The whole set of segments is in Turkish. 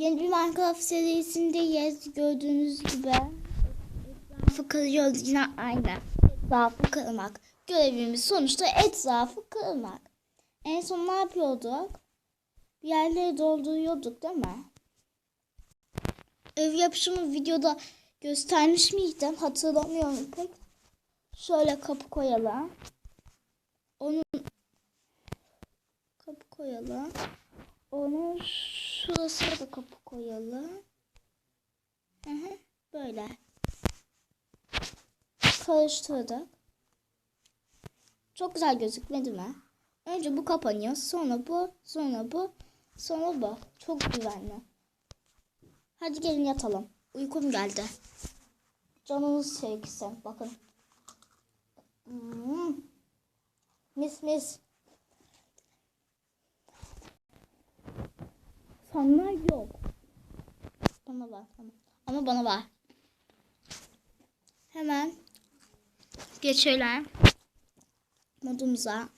Yeni bir Minecraft serisindeyiz. Gördüğünüz gibi. Etrafı kırıyoruz yine aynı. Etrafı kırmak. Görevimiz sonuçta etrafı kırmak. En son ne yapıyorduk? Bir yerleri dolduruyorduk değil mi? Ev yapışımı videoda göstermiş miydim? Hatırlamıyorum pek. Şöyle kapı koyalım. Onun kapı koyalım. Onun şurasına da kapı koyalım. Hı hı, böyle. Karıştırdık. Çok güzel gözükmedi mi? Önce bu kapanıyor. Sonra bu. Sonra bu. Sonra bu. Çok güvenli. Hadi gelin yatalım. Uykum geldi. Canınız sevgisi. Bakın. Hmm. Mis mis. Fanlar yok. Bana var. Ama bana var. Hemen geçelim modumuza.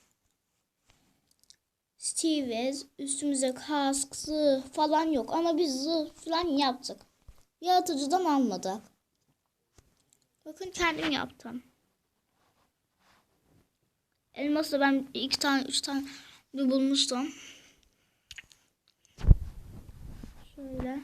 Steve's üstümüze kask, falan yok ama biz zırh falan yaptık. Yaratıcıdan almadık. Bakın kendim yaptım. Elması ben iki tane, üç tane bulmuştum. Şöyle.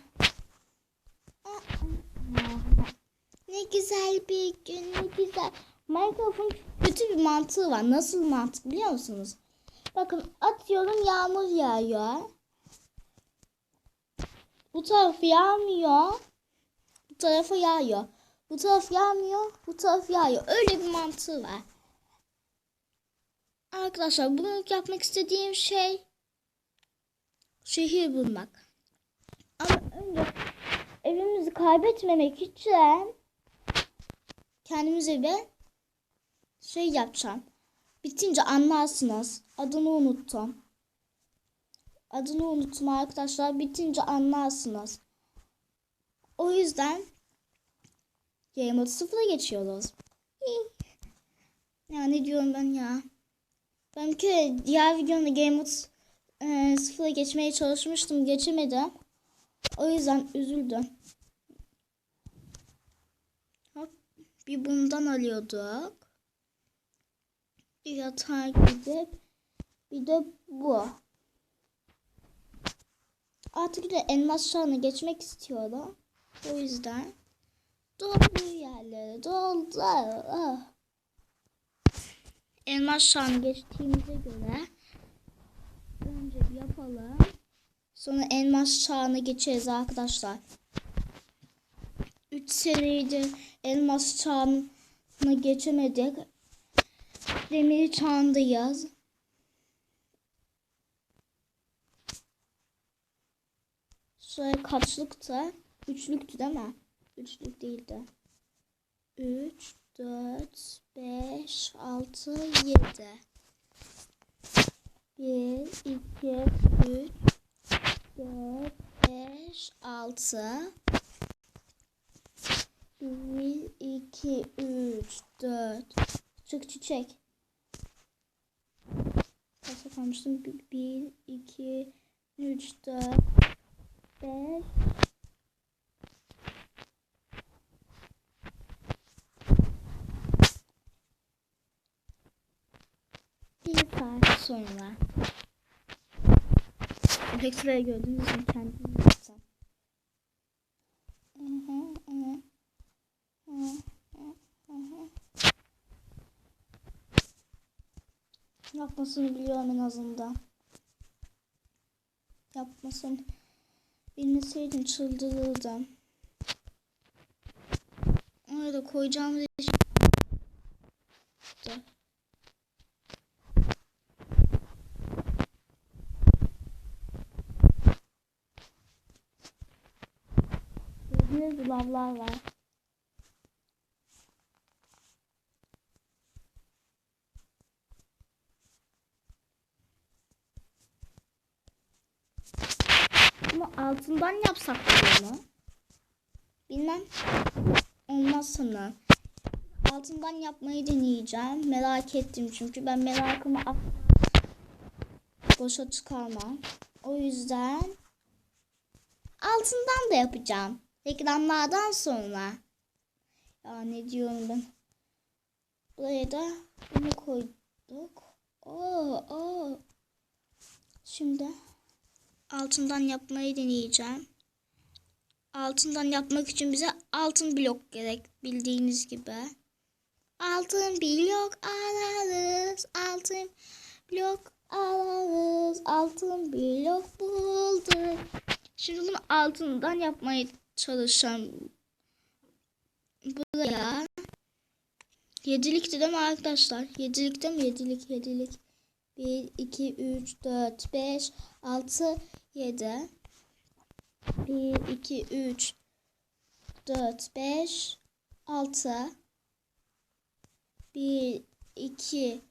Ne güzel bir gün, ne güzel. Minecraft'ın kötü bir mantığı var. Nasıl mantık biliyor musunuz? Bakın atıyorum yağmur yağıyor. Bu taraf yağmıyor. Bu tarafa yağıyor. Bu taraf yağmıyor. Bu taraf yağıyor. Öyle bir mantığı var. Arkadaşlar bunu yapmak istediğim şey şehir bulmak. Önce evimizi kaybetmemek için kendimize bir şey yapacağım. Bitince anlarsınız. Adını unuttum. Adını unuttum arkadaşlar. Bitince anlarsınız. O yüzden Game Mode 0'a geçiyoruz. Ya ne diyorum ben ya. Ben bir kere diğer videomda Game Mode e, 0'a geçmeye çalışmıştım. Geçemedim. O yüzden üzüldüm. Hop, bir bundan alıyorduk. Bir yatağa gidip bir de bu. Artık de elmas çağına geçmek istiyorum. O yüzden doldu yerlere doldu. Ah. Elmas çağına geçtiğimize göre önce yapalım. Sonra elmas çağına geçeriz arkadaşlar. 3 senedir elmas çağına geçemedik. Demir çağındayız. Şöyle kaçlıktı? Üçlüktü değil mi? Üçlük değildi. 3, 4, 5, 6, 7. 1, 2, 3, 4, 5, 6. 1, 2, 3, 4. Çık çiçek. Kaça kalmıştım? 1, 2, 3, 4, 5. Bir saat sonra. Efektleri gördüğünüz gibi kendim yapacağım. Yapmasını biliyorum en azından. Yapmasın. Bilmeseydim çıldırırdım. Oraya da koyacağım Gördüğünüz lavlar var. Ama altından yapsak bunu. Bilmem. Olmaz sana. Altından yapmayı deneyeceğim. Merak ettim çünkü ben merakımı boşa çıkarmam. O yüzden altından da yapacağım. Reklamlardan sonra. Ya ne diyorum ben. Buraya da bunu koyduk. Oo, oo. Şimdi altından yapmayı deneyeceğim. Altından yapmak için bize altın blok gerek bildiğiniz gibi. Altın blok alırız. Altın blok alırız. Altın blok bulduk. Şimdi bunu altından yapmaya çalışacağım. Buraya. Yedilikti değil mi arkadaşlar? Yedilikte mi? Yedilik, yedilik. 1, 2, 3, 4, 5, 6, 7. 1, 2, 3, 4, 5, 6. 1, 2,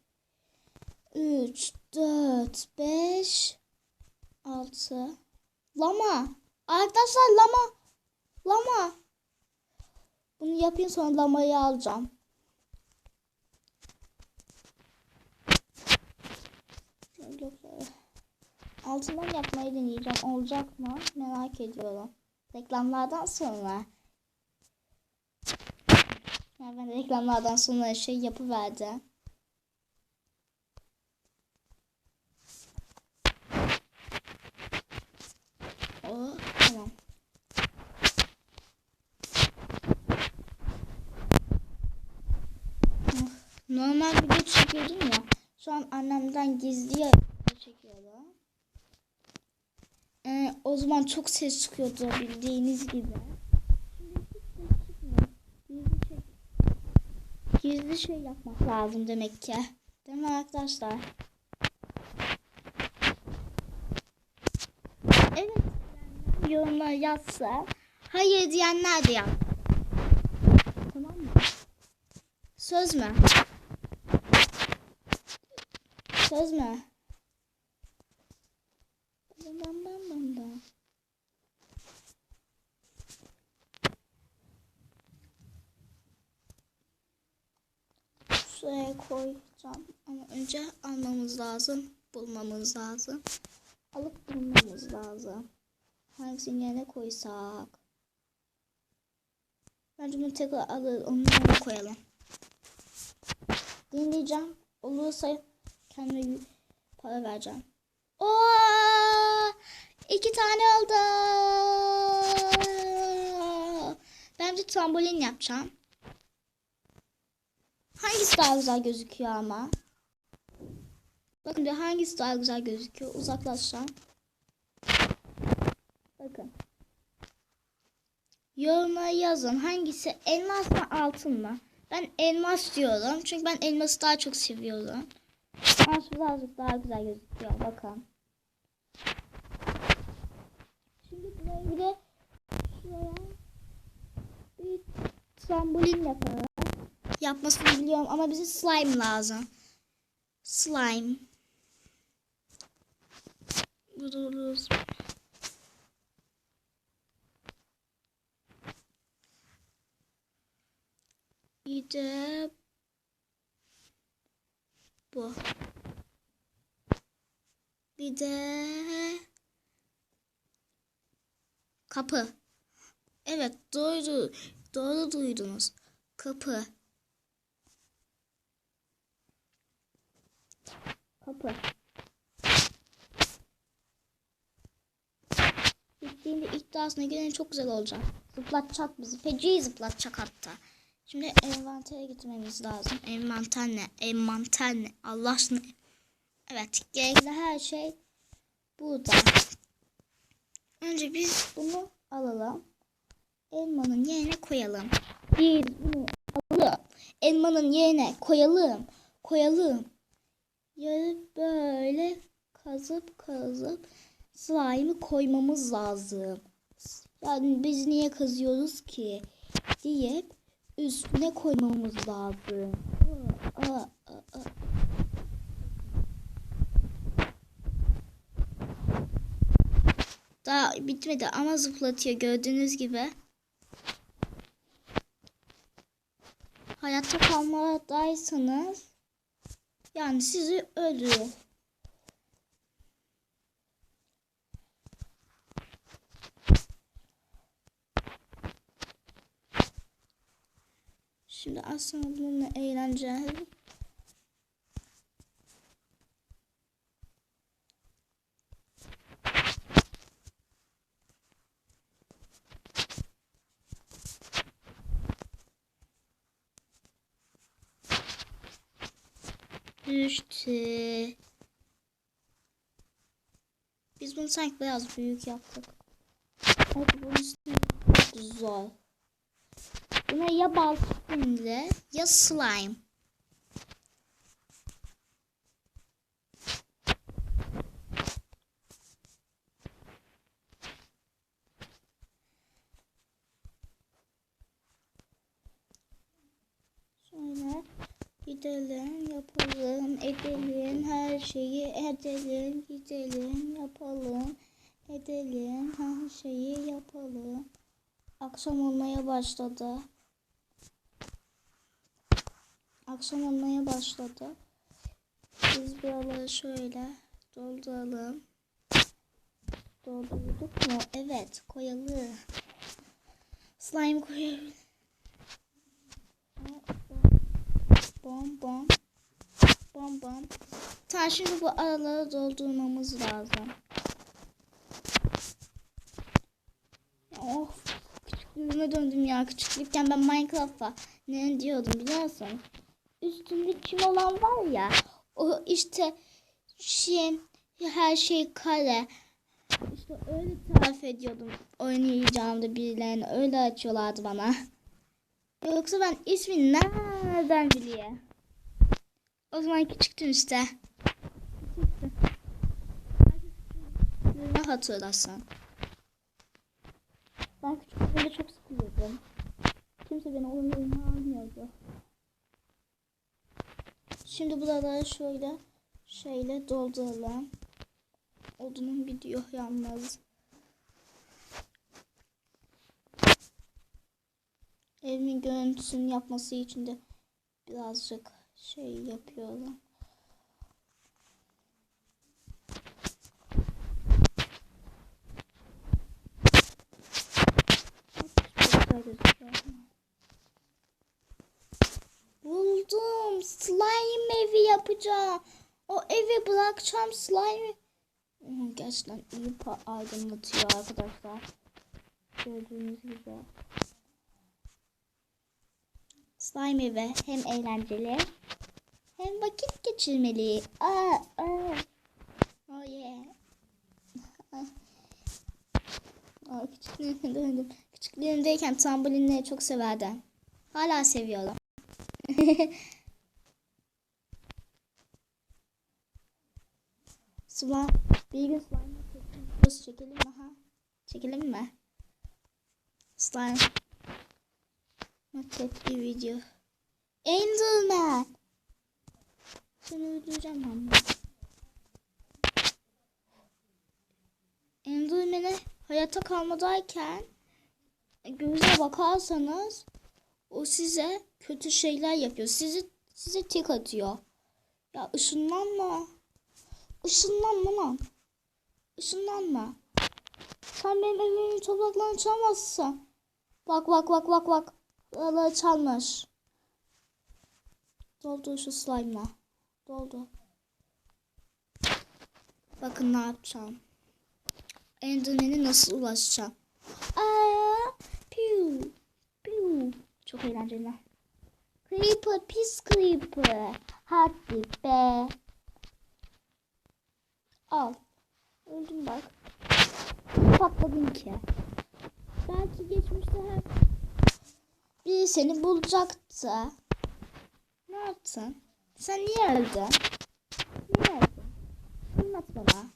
3, 4, 5, 6. Lama. Arkadaşlar lama. Lama. Bunu yapayım sonra lamayı alacağım. Altından yapmayı deneyeceğim. Olacak mı? Merak ediyorum. Reklamlardan sonra. Ya ben reklamlardan sonra şey yapıverdim. O tamam. Of, Normal video çekiyordum ya. Şu an annemden gizli çekiyorum. Ee, o zaman çok ses çıkıyordu bildiğiniz gibi. Gizli şey, yapmak lazım demek ki. Değil mi arkadaşlar? Evet diyenler yorumlar yazsa. Hayır diyenler de yaz. Tamam mı? Söz mü? Söz mü? Bam bam bam bam. Şuraya koyacağım ama önce almamız lazım, bulmamız lazım. Alıp bulmamız lazım. Hangisini yerine koysak? Bence bunu tekrar alır, yerine koyalım. Dinleyeceğim. Olursa kendime bir para vereceğim. Oo! iki tane oldu. Ben bir trambolin yapacağım. Hangisi daha güzel gözüküyor ama? Bakın diyor hangisi daha güzel gözüküyor. Uzaklaşacağım. Bakın. Yorumlara yazın. Hangisi elmas mı altın mı? Ben elmas diyorum. Çünkü ben elması daha çok seviyorum. Elmas birazcık daha güzel gözüküyor. Bakın. Şimdi buraya bir de şuraya bir trambolin yapalım. Yapmasını biliyorum ama bize slime lazım. Slime. Buluruz. Bir de bu. Bir de kapı. Evet doğru doğru duydunuz. Kapı. Kapı. Bittiğinde iddiasına gelen çok güzel olacak. Zıplatacak bizi. Feci zıplatacak hatta. Şimdi envantere gitmemiz lazım. Envanter ne? Envanter ne? Allah aşkına. Evet. Gerekli her şey burada. Önce biz bunu alalım. Elmanın yerine koyalım. Biz bunu alalım. Elmanın yerine koyalım. Koyalım. Yarı böyle kazıp kazıp slime'ı koymamız lazım. Yani biz niye kazıyoruz ki? diye üstüne koymamız lazım. Aa, aa, aa. Daha bitmedi ama zıplatıyor gördüğünüz gibi. Hayatta kalmadaysanız yani sizi öldürüyor. Şimdi aslında bununla eğleneceğiz. Bunu sanki biraz büyük yaptık. Evet bunun üstüne zor. Buna ya bal ya slime. Şöyle gidelim, yapalım, edelim, her şeyi edelim, gidelim, yapalım, edelim, her şeyi yapalım. Akşam olmaya başladı. Akşam olmaya başladı. Biz buraları şöyle dolduralım. Doldurduk mu? Evet, koyalım. Slime koyalım. Bom bom. Bom bom. Tamam şimdi bu araları doldurmamız lazım. Of. Küçüklüğüme döndüm ya. Küçüklükken ben Minecraft'a ne diyordum biliyor musun? Üstünde çim olan var ya. O işte şey her şey kare. İşte öyle tarif ediyordum. Oynayacağımda birilerine öyle açıyorlardı bana. Yoksa ben ismini nereden bileyim? O zaman küçüktüm işte. Ne hatırlarsan. Ben küçüklüğümde çok sıkılıyordum. Kimse beni oyun almıyordu. Şimdi buraları şöyle şöyle dolduralım. Odunun gidiyor yalnız. Evimin görüntüsünü yapması için de birazcık şey yapıyorum. Buldum. Slime evi yapacağım. O evi bırakacağım slime. Hmm, Gerçekten iyi aydınlatıyor arkadaşlar. Gördüğünüz gibi. Slime evi hem eğlenceli hem vakit geçirmeli. Aa, aa. Oh yeah. Aa, küçüklüğüme döndüm. Küçüklüğümdeyken trambolinleri çok severdim. Hala seviyorum. Slime, bir gün slime çekelim? Çekelim mi? Slime. Tek bir video. Enderman. Seni öldüreceğim ben. Enderman'e hayata kalmadayken gözle bakarsanız o size kötü şeyler yapıyor. Sizi size tek atıyor. Ya ışınlanma. Işınlanma lan. Işınlanma. Sen benim evimin topraklarını çalmazsın. Bak bak bak bak bak. Buraları çalmış. Doldu şu slime'la. Doldu. Bakın ne yapacağım. Enderman'e nasıl ulaşacağım. Aa, piu, piu. Çok eğlenceli. Creeper, pis creeper. Hadi be. Al. Öldüm bak. Patladın ki. Belki geçmişte hep biri seni bulacaktı. Ne yaptın? Sen niye öldün? Niye öldün? Anlat bana.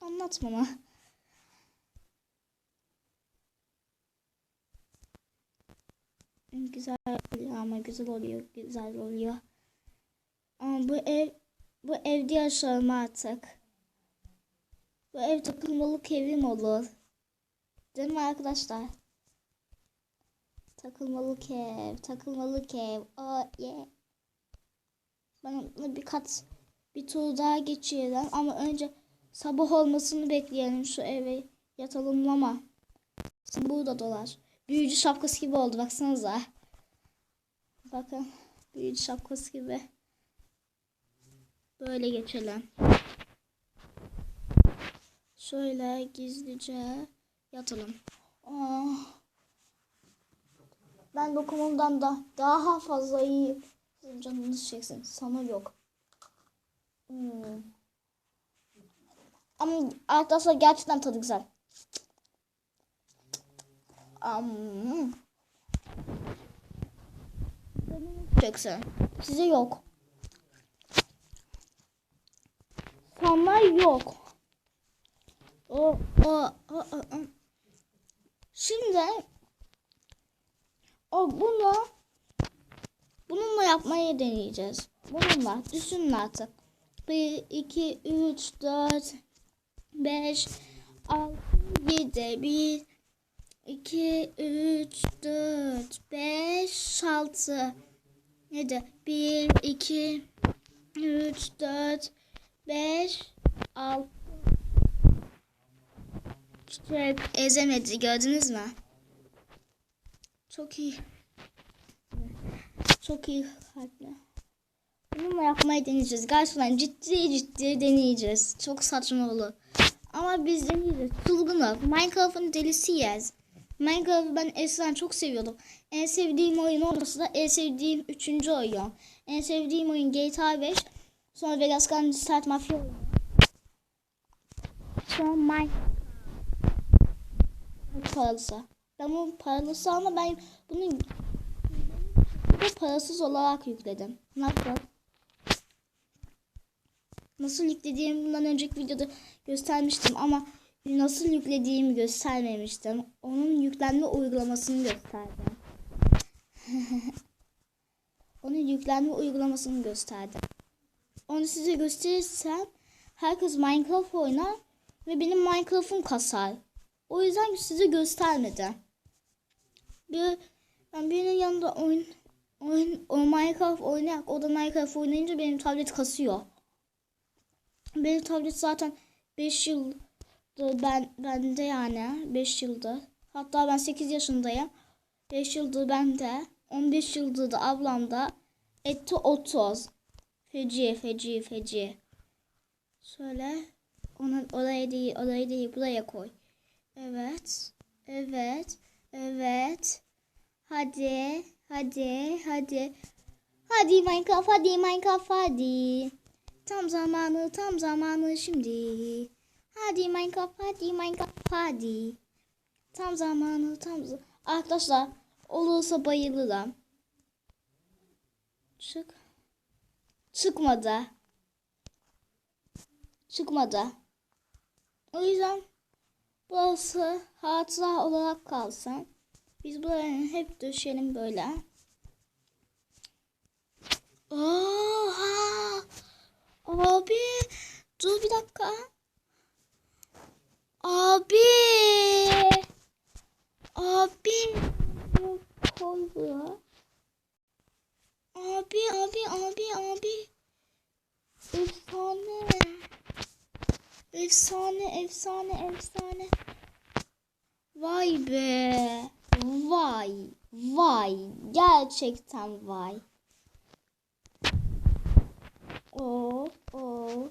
Anlat bana. Güzel oluyor ama güzel oluyor, güzel oluyor. Ama bu ev bu evde yaşarım artık. Bu ev takılmalık evim olur. Değil mi arkadaşlar? Takılmalık ev, takılmalık ev. Oh yeah. Ben bir kat bir tur daha geçiyorum ama önce sabah olmasını bekleyelim şu eve yatalım ama. Burada dolar. büyücü şapkası gibi oldu baksanıza. Bakın büyücü şapkası gibi. Böyle geçelim. Şöyle gizlice yatalım. Aa, ben dokumumdan da daha fazla iyi canınız çeksin. Sana yok. Hmm. Ama arkadaşlar gerçekten tadı güzel. Um. Çeksin. Size yok. Sana yok. O, o, o, o. Şimdi o bunu bununla yapmayı deneyeceğiz. Bununla düşünün artık. 1, 2, 3, 4, 5, 6, 7, 1, 2, 3, 4, 5, 6, 7, 1, 2, 3, 4, 5, 6, Çiçek ezemedi gördünüz mü? Çok iyi. Çok iyi kalpli. Bununla yapmayı deneyeceğiz. Gerçekten ciddi ciddi deneyeceğiz. Çok saçma olur. Ama biz deneyeceğiz. Çılgınız. Minecraft'ın delisiyiz. Minecraft'ı ben eskiden çok seviyordum. En sevdiğim oyun orası da en sevdiğim üçüncü oyun. En sevdiğim oyun GTA 5. Sonra Vegas Gun Start Mafia oyunu. Sonra Minecraft paralısı. Ben bunun paralısı ama ben bunu bu parasız olarak yükledim. Nasıl? Nasıl yüklediğimi bundan önceki videoda göstermiştim ama nasıl yüklediğimi göstermemiştim. Onun yüklenme uygulamasını gösterdim. Onun yüklenme uygulamasını gösterdim. Onu size gösterirsem herkes Minecraft oynar ve benim Minecraft'ım kasar. O yüzden size göstermedi. Bir, ben birinin yanında oyun, oyun o Minecraft oynayak. O da Minecraft oynayınca benim tablet kasıyor. Benim tablet zaten 5 yıl ben bende yani 5 yıldır. Hatta ben 8 yaşındayım. 5 yıldır bende. 15 yıldır da ablamda. Etti 30. Feci feci feci. Şöyle onu oraya değil oraya değil buraya koy. Evet. Evet. Evet. Hadi. Hadi. Hadi. Hadi Minecraft. Hadi Minecraft. Hadi. Tam zamanı. Tam zamanı şimdi. Hadi Minecraft. Hadi Minecraft. Hadi. Tam zamanı. Tam Arkadaşlar olursa bayılırım. Çık. Çıkmadı. Çıkmadı. O yüzden Burası hatıra olarak kalsın. Biz buraya hep döşeyelim böyle. Oha! Abi! Dur bir dakika. Abi! Abi! Koy. Abi, abi, abi, abi. Efsane. Efsane, efsane, efsane. Vay be. Vay. Vay. Gerçekten vay. Oo, oo.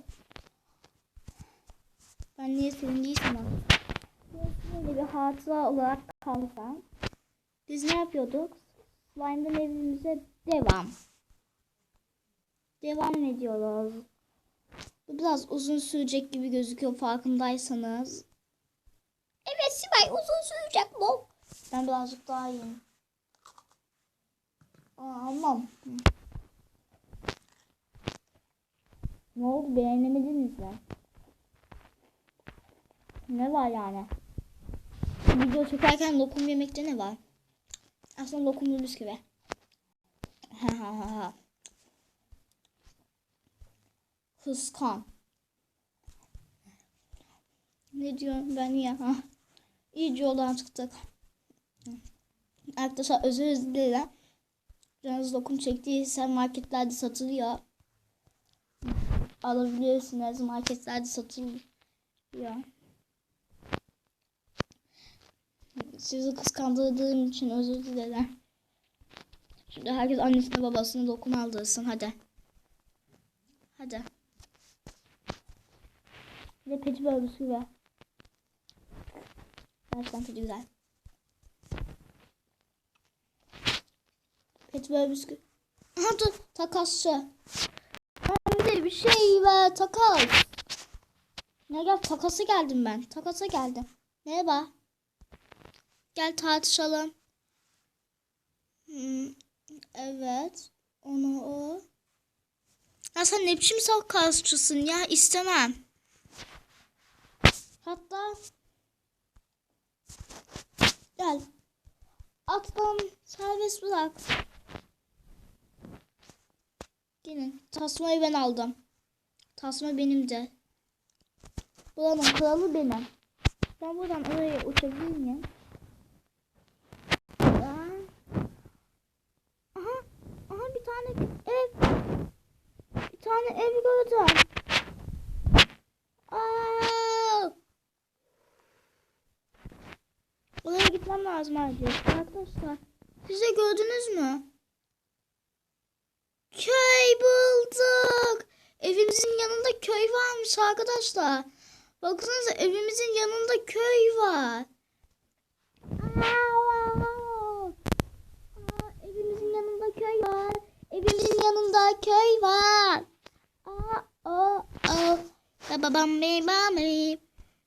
Ben niye sevindiysem artık. Böyle bir hatıra olarak kalsam. Biz ne yapıyorduk? Slime'dan evimize devam. Devam ediyoruz. Bu biraz uzun sürecek gibi gözüküyor farkındaysanız. Evet Sibel uzun sürecek bu. Ben birazcık daha iyiyim. Aman. Ne oldu beğenemediniz mi? Ne var yani? Video çekerken lokum yemekte ne var? Aslında lokumlu bisküvi. Ha ha ha ha. Kıskan. Ne diyorum ben ya? İyice yoldan çıktık. Arkadaşlar özür dilerim. Canınız dokun çektiyse marketlerde satılıyor. Alabilirsiniz. Marketlerde satılıyor. Sizi kıskandırdığım için özür dilerim. Şimdi herkes annesine babasına dokun aldırsın hadi. Hadi. De peti bölgesi ver. Gerçekten peti güzel. Peti bölgesi. Aha dur takasçı. De bir şey ver takas. Ne gel takası geldim ben. Takasa geldim. Merhaba. Gel tartışalım. Hmm, evet. Onu o. Ya sen ne biçim takasçısın ya istemem. Hatta gel. Atlan serbest bırak. Gelin. Tasmayı ben aldım. Tasma benim de. Buranın kralı benim. Ben buradan oraya uçabilir miyim? Ben... Aha, aha bir tane ev. Bir tane ev gördüm. Aa! Gitmem lazım. Arkadaşlar, siz de gördünüz mü? Köy bulduk. Evimizin yanında köy varmış arkadaşlar. Baksanıza evimizin yanında köy var. Aa, evimizin yanında köy var. Evimizin yanında köy var. Aa, o, o. Ba ba bam bi ba bi.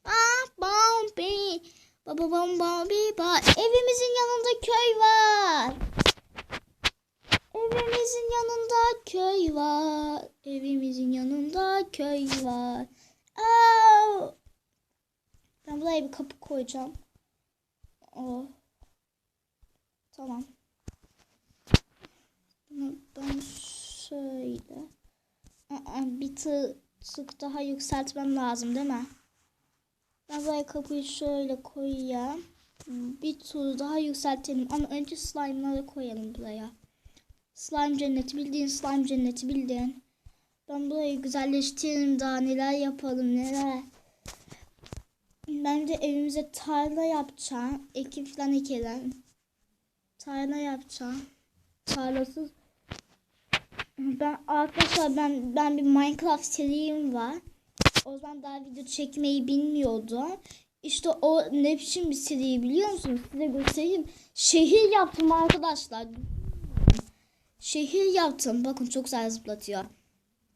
Ba bam bi. Ba ba bam bam bi ba. Evimizin yanında köy var. Evimizin yanında köy var. Evimizin yanında köy var. Aa! Ben buraya bir kapı koyacağım. O. Tamam. Bunu ben şöyle. Aa, bir tık daha yükseltmem lazım değil mi? Ben buraya kapıyı şöyle koyayım. Bir tur daha yükseltelim ama önce slime'ları koyalım buraya. Slime cenneti bildiğin slime cenneti bildiğin. Ben burayı güzelleştirelim daha neler yapalım neler. Ben de evimize tarla yapacağım. Ekim falan ekelim. Tarla yapacağım. Tarlasız. Ben arkadaşlar ben ben bir Minecraft serim var. O zaman daha video çekmeyi bilmiyordum. İşte o ne biçim bir seri biliyor musunuz? Size göstereyim. Şehir yaptım arkadaşlar. Şehir yaptım. Bakın çok güzel zıplatıyor.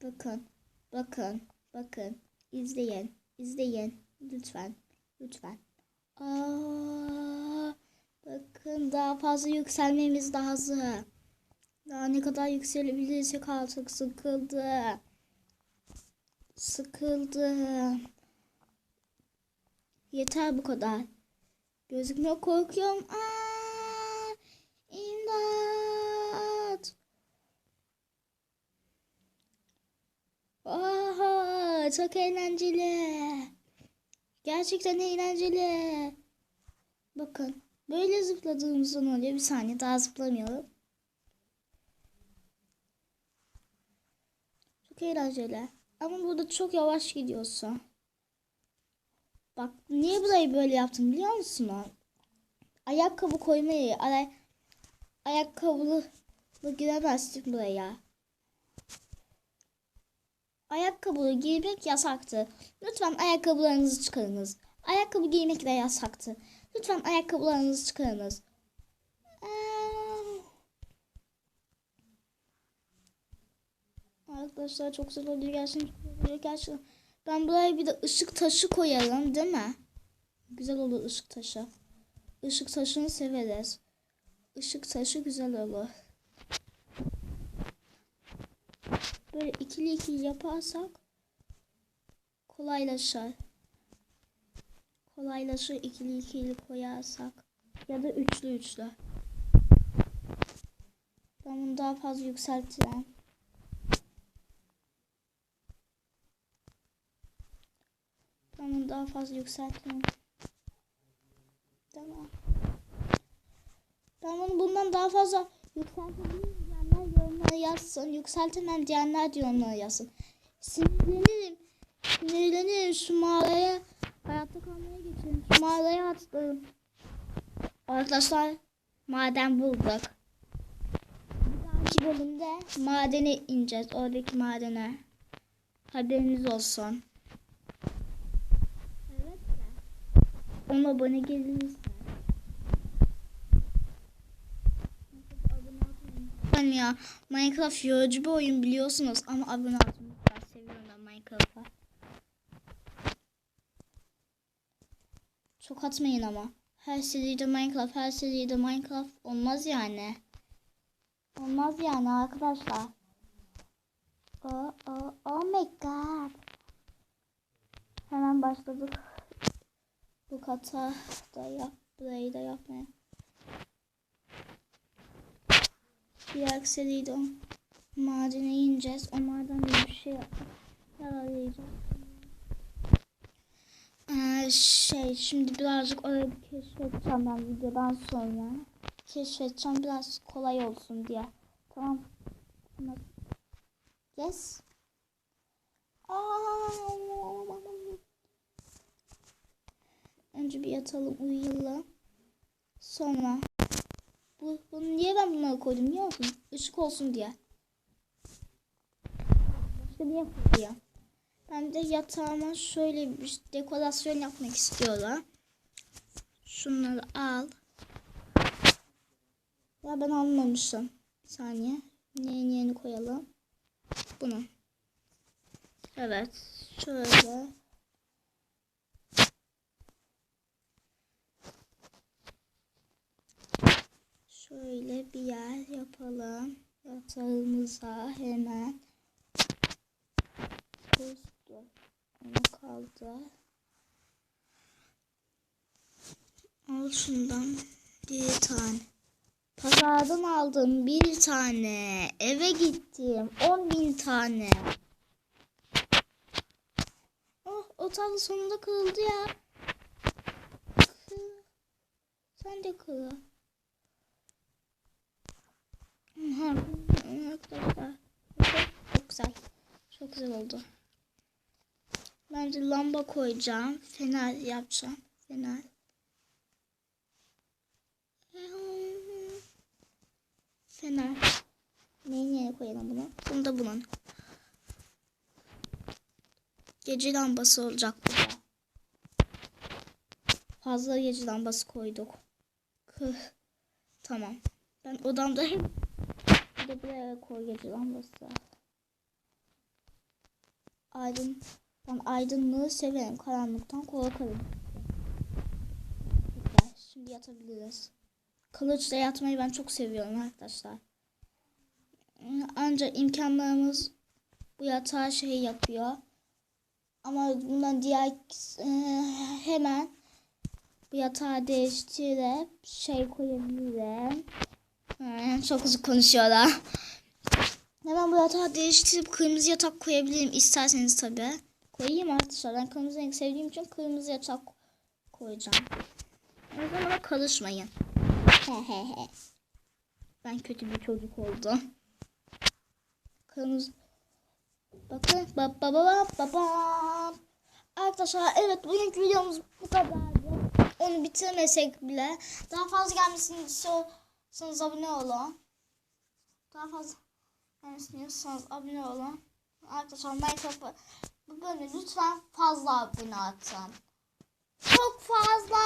Bakın. Bakın. Bakın. İzleyin. İzleyin. Lütfen. Lütfen. Aa, bakın daha fazla yükselmemiz lazım. Daha ne kadar yükselebilirsek artık sıkıldı. Sıkıldım. Yeter bu kadar. Gözükmüyor korkuyorum. Aa, imdat. Oha, çok eğlenceli. Gerçekten eğlenceli. Bakın böyle zıpladığımızdan oluyor. Bir saniye daha zıplamıyorum. Çok eğlenceli. Ama burada çok yavaş gidiyorsun. Bak niye burayı böyle yaptım biliyor musun? Ayakkabı koymayı, ay ayakkabılı giremezsin buraya. Ayakkabı giymek yasaktı. Lütfen ayakkabılarınızı çıkarınız. Ayakkabı giymek de yasaktı. Lütfen ayakkabılarınızı çıkarınız. Arkadaşlar çok güzel oluyor gerçekten. Gerçekten. Ben buraya bir de ışık taşı koyarım değil mi? Güzel olur ışık taşı. Işık taşını severiz. Işık taşı güzel olur. Böyle ikili ikili yaparsak kolaylaşır. Kolaylaşır ikili ikili koyarsak. Ya da üçlü üçlü. Ben bunu daha fazla yükselteceğim. Ben bunu daha fazla yükselteceğim. Tamam. Ben bunu bundan daha fazla yükseltebilirim diyenler yorumlara yazsın. Yükseltemem diyenler de yorumlara yazsın. Sinirlenirim. Sinirlenirim şu mağaraya. Hayatta kalmaya geçelim. Şu mağaraya atlarım. Arkadaşlar maden bulduk. Bir dahaki bölümde madene ineceğiz. Oradaki madene. Haberiniz olsun. 10 abone geliriz. ya. Minecraft yorucu bir oyun biliyorsunuz ama abone olmayı seviyorum ben Minecraft'a. Çok atmayın ama. Her seride Minecraft, her seride Minecraft olmaz yani. Olmaz yani arkadaşlar. Oh, oh, oh my god. Hemen başladık. Bu kata da yap, burayı da yapmaya. Diğer seride madene ineceğiz. O maden bir şey yaralayacağız. Ee, şey şimdi birazcık orayı bir keşfedeceğim ben videodan sonra. Keşfedeceğim biraz kolay olsun diye. Tamam. Yes. Aa, Önce bir yatalım uyuyalım. Sonra bu, bunu niye ben bunları koydum biliyor musun? Işık olsun diye. Başka niye koyuyor? Ben de yatağıma şöyle bir dekorasyon yapmak istiyorum. Şunları al. Ya ben almamışım. Bir saniye. Neyin yerini koyalım. Bunu. Evet. Şöyle. Şöyle bir yer yapalım. Yatağımıza hemen. Kustu. Onu kaldı. Al şundan bir tane. Pazardan aldım bir tane. Eve gittim. On bin tane. Oh o tavla sonunda kırıldı ya. Kır. Sen de kır. Arkadaşlar. Çok güzel. Çok güzel oldu. Ben de lamba koyacağım. Fener yapacağım. Fener. Fener. Neyin yerine koyalım bunu? Bunu da bunun. Gece lambası olacak bu da. Fazla gece lambası koyduk. Kıh. Tamam. Ben odamda hep de buraya koy gece lambası. Aydın. Ben aydınlığı severim. Karanlıktan korkarım. Güzel. Şimdi yatabiliriz. Kılıçla yatmayı ben çok seviyorum arkadaşlar. Ancak imkanlarımız bu yatağı şey yapıyor. Ama bundan diğer e, hemen bu yatağı değiştirip şey koyabilirim. E, çok uzun konuşuyorlar. Hemen bu yatağı değiştirip kırmızı yatak koyabilirim isterseniz tabi. Koyayım arkadaşlar. Ben kırmızı renk sevdiğim için kırmızı yatak koyacağım. O zaman karışmayın. Hehehe. ben kötü bir çocuk oldum. Kırmızı. Bakın. Baba baba baba. Arkadaşlar evet bugünkü videomuz bu kadardı. Onu bitirmesek bile. Daha fazla gelmesini istiyorsanız abone olun. Daha fazla yani istiyorsanız abone olun. Arkadaşlar Minecraft'ı bu bölümü lütfen fazla abone atın. Çok fazla.